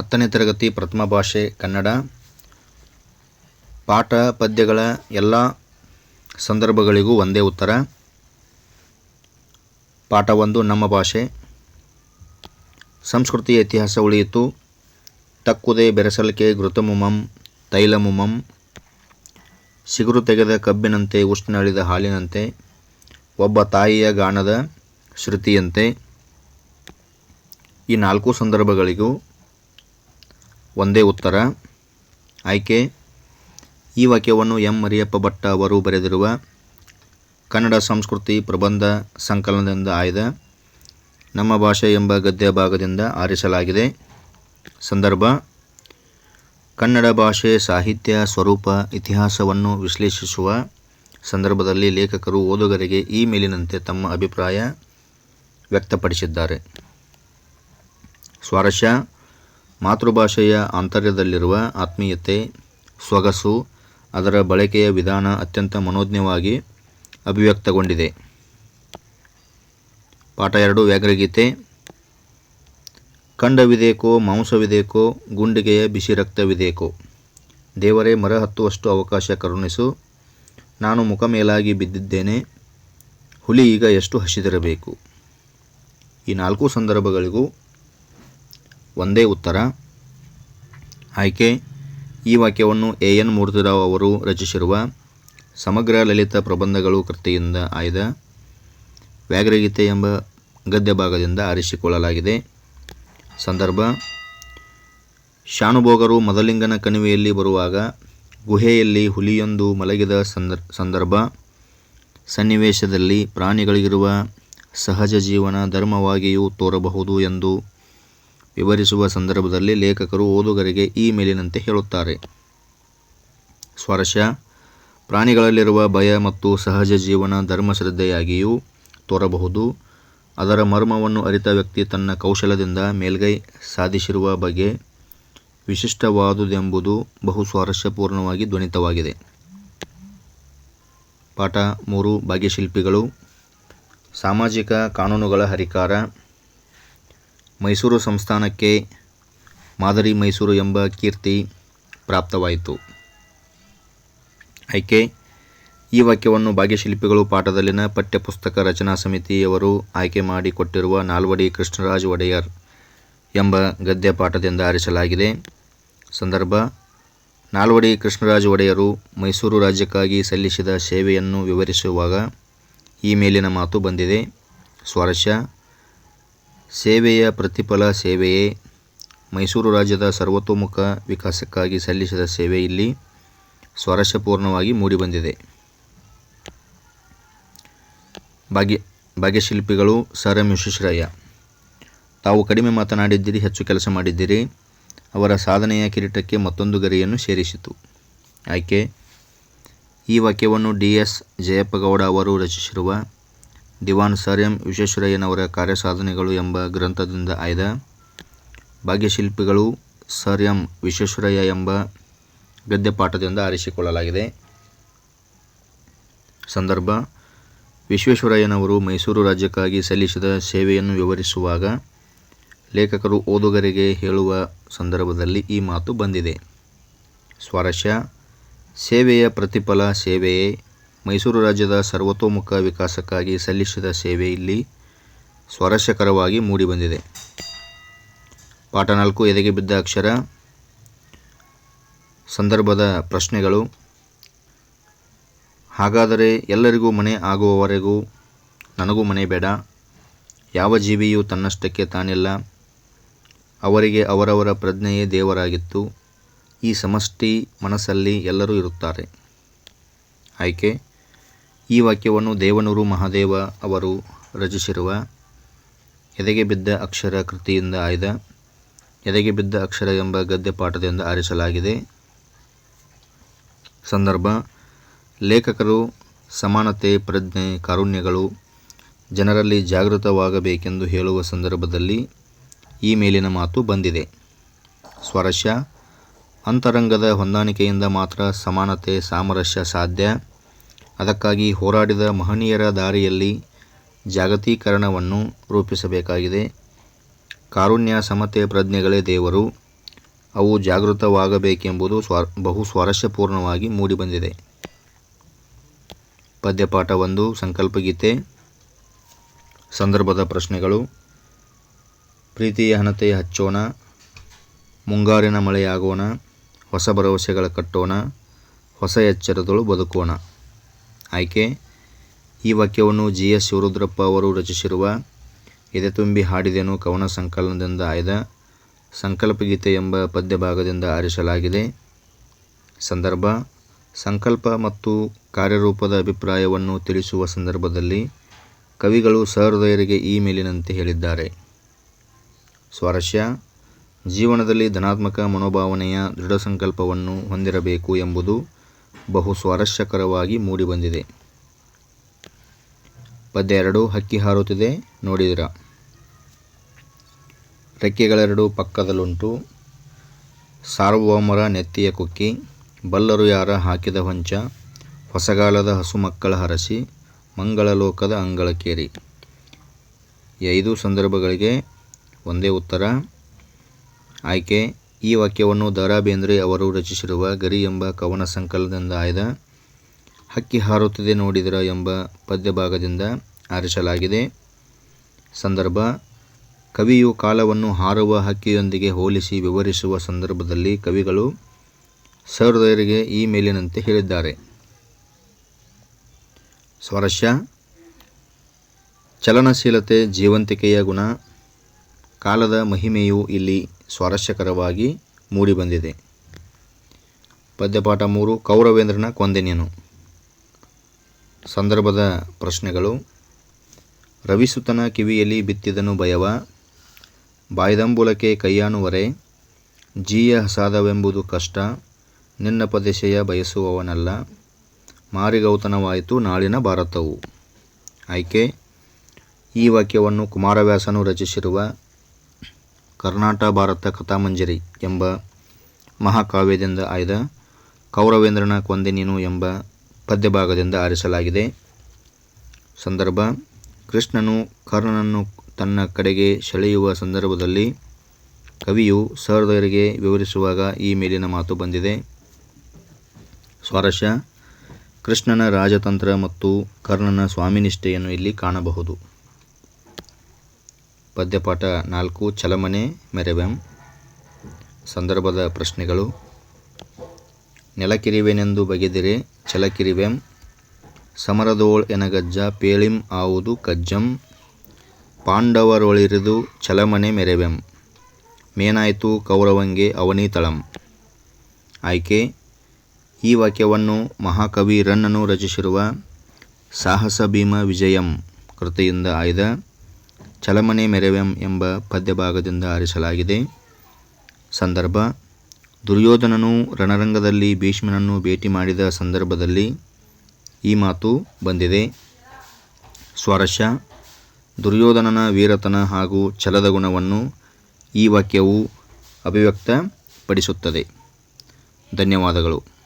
ಹತ್ತನೇ ತರಗತಿ ಪ್ರಥಮ ಭಾಷೆ ಕನ್ನಡ. ಪಾಠ ಪದ್ಯಗಳ ಎಲ್ಲ ಸಂದರ್ಭಗಳಿಗೂ ಒಂದೇ ಉತ್ತರ. ಪಾಠ ಒಂದು ನಮ್ಮ ಭಾಷೆ. ಸಂಸ್ಕೃತಿ ಇತಿಹಾಸ ಉಳಿಯಿತು. ತಕ್ಕುದೇ ಬೆರೆಸಲಿಕೆ ಘೃತಮುಮಂ, ತೈಲಮುಮಂ. ಸಿಗುರು ತೆಗೆದ ಕಬ್ಬಿನಂತೆ ಉಷ್ಣಳಿದ ಹಾಲಿನಂತೆ. ಒಬ್ಬ ತಾಯಿಯ ಗಾನದ ಶ್ರುತಿಯಂತೆ. ಈ ನಾಲ್ಕು ಸಂದರ್ಭಗಳಿಗೂ ಒಂದೇ ಉತ್ತರ. ಆಯ್ಕೆ. ಈ ವಾಕ್ಯವನ್ನು ಎಂ. ಮರಿಯಪ್ಪ ಭಟ್ಟ ಅವರು ಬರೆದಿರುವ ಕನ್ನಡ ಸಂಸ್ಕೃತಿ ಪ್ರಬಂಧ ಸಂಕಲನದಿಂದ ಆಯ್ದ ನಮ್ಮ ಭಾಷೆ ಎಂಬ ಗದ್ಯ ಭಾಗದಿಂದ ಆರಿಸಲಾಗಿದೆ. ಸಂದರ್ಭ. ಕನ್ನಡ ಭಾಷೆ ಸಾಹಿತ್ಯ ಸ್ವರೂಪ ಇತಿಹಾಸವನ್ನು ವಿಶ್ಲೇಷಿಸುವ ಸಂದರ್ಭದಲ್ಲಿ ಲೇಖಕರು ಓದುಗರಿಗೆ ಈ ಮೇಲಿನಂತೆ ತಮ್ಮ ಅಭಿಪ್ರಾಯ ವ್ಯಕ್ತಪಡಿಸಿದ್ದಾರೆ. ಸ್ವಾರಸ್ಯ. ಮಾತೃಭಾಷೆಯ ಆಂತರ್ಯದಲ್ಲಿರುವ ಆತ್ಮೀಯತೆ ಸೊಗಸು ಅದರ ಬಳಕೆಯ ವಿಧಾನ ಅತ್ಯಂತ ಮನೋಜ್ಞವಾಗಿ ಅಭಿವ್ಯಕ್ತಗೊಂಡಿದೆ. ಪಾಠ ಎರಡು, ವ್ಯಾಘ್ರಗೀತೆ. ಕಂಡವಿದೇಕೋ, ಮಾಂಸವಿದೇಕೋ, ಗುಂಡಿಗೆಯ ಬಿಸಿ ರಕ್ತವಿದೇಕೋ. ದೇವರೇ, ಮರ ಹತ್ತುವಷ್ಟು ಅವಕಾಶ ಕರುಣಿಸು. ನಾನು ಮುಖ ಮೇಲಾಗಿ ಬಿದ್ದಿದ್ದೇನೆ. ಹುಲಿ ಈಗ ಎಷ್ಟು ಹಸಿದಿರಬೇಕು. ಈ ನಾಲ್ಕು ಸಂದರ್ಭಗಳಿಗೂ ಒಂದೇ ಉತ್ತರ. ಆಯ್ಕೆ, ಈ ವಾಕ್ಯವನ್ನು ಎ ಎನ್ ಮೂರ್ತಿರಾವ್ ಅವರು ರಚಿಸಿರುವ ಸಮಗ್ರ ಲಲಿತ ಪ್ರಬಂಧಗಳು ಕೃತಿಯಿಂದ ಆಯ್ದ ವ್ಯಾಘ್ರಗೀತೆ ಎಂಬ ಗದ್ಯ ಭಾಗದಿಂದ ಆರಿಸಿಕೊಳ್ಳಲಾಗಿದೆ. ಸಂದರ್ಭ, ಶಾನುಭೋಗರು ಮದಲಿಂಗನ ಕಣಿವೆಯಲ್ಲಿ ಬರುವಾಗ ಗುಹೆಯಲ್ಲಿ ಹುಲಿಯೊಂದು ಮಲಗಿದ ಸಂದರ್, ಸಂದರ್ಭ, ಸನ್ನಿವೇಶದಲ್ಲಿ ಪ್ರಾಣಿಗಳಿಗಿರುವ ಸಹಜ ಜೀವನ ಧರ್ಮವಾಗಿಯೂ ತೋರಬಹುದು ಎಂದು ವಿವರಿಸುವ ಸಂದರ್ಭದಲ್ಲಿ ಲೇಖಕರು ಓದುಗರಿಗೆ ಈ ಮೇಲಿನಂತೆ ಹೇಳುತ್ತಾರೆ. ಸ್ವಾರಸ್ಯ. ಪ್ರಾಣಿಗಳಲ್ಲಿರುವ ಭಯ ಮತ್ತು ಸಹಜ ಜೀವನ ಧರ್ಮಶ್ರದ್ಧೆಯಾಗಿಯೂ ತೋರಬಹುದು. ಅದರ ಮರ್ಮವನ್ನು ಅರಿತ ವ್ಯಕ್ತಿ ತನ್ನ ಕೌಶಲದಿಂದ ಮೇಲ್ಗೈ ಸಾಧಿಸಿರುವ ಬಗ್ಗೆ ವಿಶಿಷ್ಟವಾದುದೆಂಬುದು ಬಹು ಸ್ವಾರಸ್ಯಪೂರ್ಣವಾಗಿ ಧ್ವನಿತವಾಗಿದೆ. ಪಾಠ ಮೂರು. ಭಾಗ್ಯಶಿಲ್ಪಿಗಳು. ಸಾಮಾಜಿಕ ಕಾನೂನುಗಳ ಹರಿಕಾರ. ಮೈಸೂರು ಸಂಸ್ಥಾನಕ್ಕೆ ಮಾದರಿ ಮೈಸೂರು ಎಂಬ ಕೀರ್ತಿ ಪ್ರಾಪ್ತವಾಯಿತು. ಆಯ್ಕೆ, ಈ ವಾಕ್ಯವನ್ನು ಭಾಗ್ಯಶಿಲ್ಪಿಗಳು ಪಾಠದಲ್ಲಿನ ಪಠ್ಯಪುಸ್ತಕ ರಚನಾ ಸಮಿತಿಯವರು ಆಯ್ಕೆ ಮಾಡಿಕೊಟ್ಟಿರುವ ನಾಲ್ವಡಿ ಕೃಷ್ಣರಾಜ ಒಡೆಯರ್ ಎಂಬ ಗದ್ಯ ಪಾಠದಿಂದ ಆರಿಸಲಾಗಿದೆ. ಸಂದರ್ಭ, ನಾಲ್ವಡಿ ಕೃಷ್ಣರಾಜ ಒಡೆಯರು ಮೈಸೂರು ರಾಜ್ಯಕ್ಕಾಗಿ ಸಲ್ಲಿಸಿದ ಸೇವೆಯನ್ನು ವಿವರಿಸುವಾಗ ಈ ಮೇಲಿನ ಮಾತು ಬಂದಿದೆ. ಸ್ವಾರಸ್ಯ ಸೇವೆಯ ಪ್ರತಿಫಲ ಸೇವೆಯೇ. ಮೈಸೂರು ರಾಜ್ಯದ ಸರ್ವತೋಮುಖ ವಿಕಾಸಕ್ಕಾಗಿ ಸಲ್ಲಿಸಿದ ಸೇವೆ ಇಲ್ಲಿ ಸ್ವಾರಸ್ಯಪೂರ್ಣವಾಗಿ ಮೂಡಿಬಂದಿದೆ. ಭಾಗ್ಯ, ಭಾಗ್ಯಶಿಲ್ಪಿಗಳು ಸರ್ ಎಂ ವಿಶ್ವೇಶ್ವರಯ್ಯ ತಾವು ಕಡಿಮೆ ಮಾತನಾಡಿದ್ದೀರಿ, ಹೆಚ್ಚು ಕೆಲಸ ಮಾಡಿದ್ದೀರಿ. ಅವರ ಸಾಧನೆಯ ಕಿರೀಟಕ್ಕೆ ಮತ್ತೊಂದು ಗರಿಯನ್ನು ಸೇರಿಸಿತು. ಆಯ್ಕೆ, ಈ ವಾಕ್ಯವನ್ನು ಡಿ ಎಸ್ ಜಯಪ್ಪಗೌಡ ಅವರು ರಚಿಸಿರುವ ದಿವಾನ್ ಸರ್ ಎಂ ವಿಶ್ವೇಶ್ವರಯ್ಯನವರ ಕಾರ್ಯಸಾಧನೆಗಳು ಎಂಬ ಗ್ರಂಥದಿಂದ ಆಯ್ದ. ಭಾಗ್ಯಶಿಲ್ಪಿಗಳು ಸರ್ ಎಂ ವಿಶ್ವೇಶ್ವರಯ್ಯ ಎಂಬ ಗದ್ಯಪಾಠದಿಂದ ಆರಿಸಿಕೊಳ್ಳಲಾಗಿದೆ. ಸಂದರ್ಭ, ವಿಶ್ವೇಶ್ವರಯ್ಯನವರು ಮೈಸೂರು ರಾಜ್ಯಕ್ಕಾಗಿ ಸಲ್ಲಿಸಿದ ಸೇವೆಯನ್ನು ವಿವರಿಸುವಾಗ ಲೇಖಕರು ಓದುಗರಿಗೆ ಹೇಳುವ ಸಂದರ್ಭದಲ್ಲಿ ಈ ಮಾತು ಬಂದಿದೆ. ಸ್ವಾರಸ್ಯ, ಸೇವೆಯ ಪ್ರತಿಫಲ ಸೇವೆಯೇ ಮೈಸೂರು ರಾಜ್ಯದ ಸರ್ವತೋಮುಖ ವಿಕಾಸಕ್ಕಾಗಿ ಸಲ್ಲಿಸಿದ ಸೇವೆ ಇಲ್ಲಿ ಸ್ವಾರಸ್ಯಕರವಾಗಿ ಮೂಡಿಬಂದಿದೆ. ಪಾಠ ನಾಲ್ಕು, ಎದೆಗೆ ಬಿದ್ದ ಅಕ್ಷರ, ಸಂದರ್ಭದ ಪ್ರಶ್ನೆಗಳು. ಹಾಗಾದರೆ ಎಲ್ಲರಿಗೂ ಮನೆ ಆಗುವವರೆಗೂ ನನಗೂ ಮನೆ ಬೇಡ. ಯಾವ ಜೀವಿಯೂ ತನ್ನಷ್ಟಕ್ಕೆ ತಾನಿಲ್ಲ. ಅವರಿಗೆ ಅವರವರ ಪ್ರಜ್ಞೆಯೇ ದೇವರಾಗಿತ್ತು. ಈ ಸಮಷ್ಟಿ ಮನಸ್ಸಲ್ಲಿ ಎಲ್ಲರೂ ಇರುತ್ತಾರೆ. ಆಯ್ಕೆ ಈ ವಾಕ್ಯವನ್ನು ದೇವನೂರು ಮಹಾದೇವ ಅವರು ರಚಿಸಿರುವ ಎದೆಗೆ ಬಿದ್ದ ಅಕ್ಷರ ಕೃತಿಯಿಂದ ಆಯ್ದ, ಎದೆಗೆ ಬಿದ್ದ ಅಕ್ಷರ ಎಂಬ ಗದ್ಯ ಪಾಠದಿಂದ ಆರಿಸಲಾಗಿದೆ. ಸಂದರ್ಭ, ಲೇಖಕರು, ಸಮಾನತೆ, ಪ್ರಜ್ಞೆ, ಕಾರುಣ್ಯಗಳು ಜನರಲ್ಲಿ ಜಾಗೃತವಾಗಬೇಕೆಂದು ಹೇಳುವ ಸಂದರ್ಭದಲ್ಲಿ ಈ ಮೇಲಿನ ಮಾತು ಬಂದಿದೆ. ಸ್ವಾರಸ್ಯ ಅಂತರಂಗದ ಹೊಂದಾಣಿಕೆಯಿಂದ ಮಾತ್ರ ಸಮಾನತೆ, ಸಾಮರಸ್ಯ ಸಾಧ್ಯ. ಅದಕ್ಕಾಗಿ ಹೋರಾಡಿದ ಮಹನೀಯರ ದಾರಿಯಲ್ಲಿ ಜಾಗತೀಕರಣವನ್ನು ರೂಪಿಸಬೇಕಾಗಿದೆ. ಕಾರುಣ್ಯ ಸಮತೆ ಪ್ರಜ್ಞೆಗಳೇ ದೇವರು. ಅವು ಜಾಗೃತವಾಗಬೇಕೆಂಬುದು ಸ್ವಾ ಬಹು ಸ್ವಾರಸ್ಯಪೂರ್ಣವಾಗಿ ಮೂಡಿಬಂದಿದೆ. ಪದ್ಯಪಾಠ ಒಂದು, ಸಂಕಲ್ಪಗೀತೆ. ಸಂದರ್ಭದ ಪ್ರಶ್ನೆಗಳು. ಪ್ರೀತಿಯ ಹಣತೆ ಹಚ್ಚೋಣ. ಮುಂಗಾರಿನ ಮಳೆಯಾಗೋಣ. ಹೊಸ ಭರವಸೆಗಳ ಕಟ್ಟೋಣ. ಹೊಸ ಎಚ್ಚರದಳು ಬದುಕೋಣ. ಆಯ್ಕೆ. ಈ ವಾಕ್ಯವನ್ನು ಜಿ ಎಸ್ ಶಿವರುದ್ರಪ್ಪ ಅವರು ರಚಿಸಿರುವ ಎದೆ ತುಂಬಿ ಹಾಡಿದೆನು ಕವನ ಸಂಕಲನದಿಂದ ಆಯ್ದ ಸಂಕಲ್ಪಗೀತೆ ಎಂಬ ಪದ್ಯಭಾಗದಿಂದ ಆರಿಸಲಾಗಿದೆ. ಸಂದರ್ಭ, ಸಂಕಲ್ಪ ಮತ್ತು ಕಾರ್ಯರೂಪದ ಅಭಿಪ್ರಾಯವನ್ನು ತಿಳಿಸುವ ಸಂದರ್ಭದಲ್ಲಿ ಕವಿಗಳು ಸಹೃದಯರಿಗೆ ಈ ಮೇಲಿನಂತೆ ಹೇಳಿದ್ದಾರೆ. ಸ್ವಾರಸ್ಯ, ಜೀವನದಲ್ಲಿ ಧನಾತ್ಮಕ ಮನೋಭಾವನೆಯ ದೃಢ ಸಂಕಲ್ಪವನ್ನು ಹೊಂದಿರಬೇಕು ಎಂಬುದು ಬಹು ಸ್ವಾರಸ್ಯಕರವಾಗಿ ಮೂಡಿಬಂದಿದೆ. ಪದ್ಯ ಎರಡು ಹಕ್ಕಿ ಹಾರುತ್ತಿದೆ, ನೋಡಿದಿರ? ರೆಕ್ಕೆಗಳೆರಡು ಪಕ್ಕದಲ್ಲುಂಟು ಸಾರ್ವಭೌಮರ ನೆತ್ತಿಯ ಕುಕ್ಕಿ, ಬಲ್ಲರು ಯಾರ ಹಾಕಿದ ಹೊಂಚ, ಹೊಸಗಾಲದ ಹಸುಮಕ್ಕಳ ಹರಸಿ, ಮಂಗಳಲೋಕದ ಲೋಕದ ಅಂಗಳಕ್ಕೇರಿ ಈ ಐದು ಸಂದರ್ಭಗಳಿಗೆ ಒಂದೇ ಉತ್ತರ, ಆಯ್ಕೆ ಈ ವಾಕ್ಯವನ್ನು ದ ರಾ ಬೇಂದ್ರೆ ಅವರು ರಚಿಸಿರುವ ಗರಿ ಎಂಬ ಕವನ ಸಂಕಲನದಿಂದ ಆಯ್ದ. ಹಕ್ಕಿ ಹಾರುತ್ತಿದೆ ನೋಡಿದರ ಎಂಬ ಪದ್ಯಭಾಗದಿಂದ ಆರಿಸಲಾಗಿದೆ. ಸಂದರ್ಭ, ಕವಿಯು ಕಾಲವನ್ನು ಹಾರುವ ಹಕ್ಕಿಯೊಂದಿಗೆ ಹೋಲಿಸಿ ವಿವರಿಸುವ ಸಂದರ್ಭದಲ್ಲಿ ಕವಿಗಳು ಸಹೃದಯರಿಗೆ ಈ ಮೇಲಿನಂತೆ ಹೇಳಿದ್ದಾರೆ. ಸ್ವಾರಸ್ಯ ಚಲನಶೀಲತೆ, ಜೀವಂತಿಕೆಯ ಗುಣ, ಕಾಲದ ಮಹಿಮೆಯು ಇಲ್ಲಿ ಸ್ವಾರಸ್ಯಕರವಾಗಿ ಮೂಡಿಬಂದಿದೆ. ಪದ್ಯಪಾಠ ಮೂರು, ಕೌರವೇಂದ್ರನ ಕೊಂದೆನೇನು. ಸಂದರ್ಭದ ಪ್ರಶ್ನೆಗಳು. ರವಿಸುತನ ಕಿವಿಯಲ್ಲಿ ಬಿತ್ತಿದನು ಭಯವ. ಬಾಯ್ದಂಬುಲಕ್ಕೆ ಕೈಯಾನುವರೆ. ಜೀಯ ಹಸಾದವೆಂಬುದು ಕಷ್ಟ. ನಿನ್ನ ಪದೆಸೆಯ ಬಯಸುವವನಲ್ಲ. ಮಾರಿಗೌತನವಾಯಿತು ನಾಳಿನ ಭಾರತವು. ಆಯ್ಕೆ. ಈ ವಾಕ್ಯವನ್ನು ಕುಮಾರವ್ಯಾಸನು ರಚಿಸಿರುವ ಕರ್ನಾಟ ಭಾರತ ಕಥಾಮಂಜರಿ ಎಂಬ ಮಹಾಕಾವ್ಯದಿಂದ ಆಯ್ದ ಕೌರವೇಂದ್ರನ ಕೊಂದೆ ಎಂಬ ಪದ್ಯಭಾಗದಿಂದ ಆರಿಸಲಾಗಿದೆ. ಸಂದರ್ಭ, ಕೃಷ್ಣನು ಕರ್ಣನನ್ನು ತನ್ನ ಕಡೆಗೆ ಸೆಳೆಯುವ ಸಂದರ್ಭದಲ್ಲಿ ಕವಿಯು ಸಹೃದಯರಿಗೆ ವಿವರಿಸುವಾಗ ಈ ಮೇಲಿನ ಮಾತು ಬಂದಿದೆ. ಸ್ವಾರಸ್ಯ, ಕೃಷ್ಣನ ರಾಜತಂತ್ರ ಮತ್ತು ಕರ್ಣನ ಸ್ವಾಮಿನಿಷ್ಠೆಯನ್ನು ಇಲ್ಲಿ ಕಾಣಬಹುದು. ಪದ್ಯಪಾಠ ನಾಲ್ಕು, ಚಲಮನೆ ಮೆರೆವೆಂ ಸಂದರ್ಭದ ಪ್ರಶ್ನೆಗಳು. ನೆಲಕಿರಿವೆನೆಂದು ಬಗೆದಿರೆ ಛಲಕಿರಿವೆಂ ಸಮರದೋಳ್ ಎನಗಜ್ಜ ಪೇಳಿಂ ಆವುದು ಕಜ್ಜಂ. ಪಾಂಡವರೊಳಿರಿದು ಛಲಮನೆ ಮೆರೆವೆಂ ಮೇನಾಯ್ತು ಕೌರವಂಗೆ ಅವನಿ ತಳಂ. ಆಯ್ಕೆ. ಈ ವಾಕ್ಯವನ್ನು ಮಹಾಕವಿ ರನ್ನನು ರಚಿಸಿರುವ ಸಾಹಸ ಭೀಮ ವಿಜಯಂ ಕೃತಿಯಿಂದ ಆಯ್ದ. ಚಲಮನೆ ಮೆರವೆಂ ಎಂಬ ಪದ್ಯಭಾಗದಿಂದ ಆರಿಸಲಾಗಿದೆ. ಸಂದರ್ಭ, ದುರ್ಯೋಧನನು ರಣರಂಗದಲ್ಲಿ ಭೀಷ್ಮನನ್ನು ಭೇಟಿ ಮಾಡಿದ ಸಂದರ್ಭದಲ್ಲಿ ಈ ಮಾತು ಬಂದಿದೆ. ಸ್ವಾರಸ್ಯ, ದುರ್ಯೋಧನನ ವೀರತನ ಹಾಗೂ ಛಲದ ಗುಣವನ್ನು ಈ ವಾಕ್ಯವು ಅಭಿವ್ಯಕ್ತಪಡಿಸುತ್ತದೆ. ಧನ್ಯವಾದಗಳು.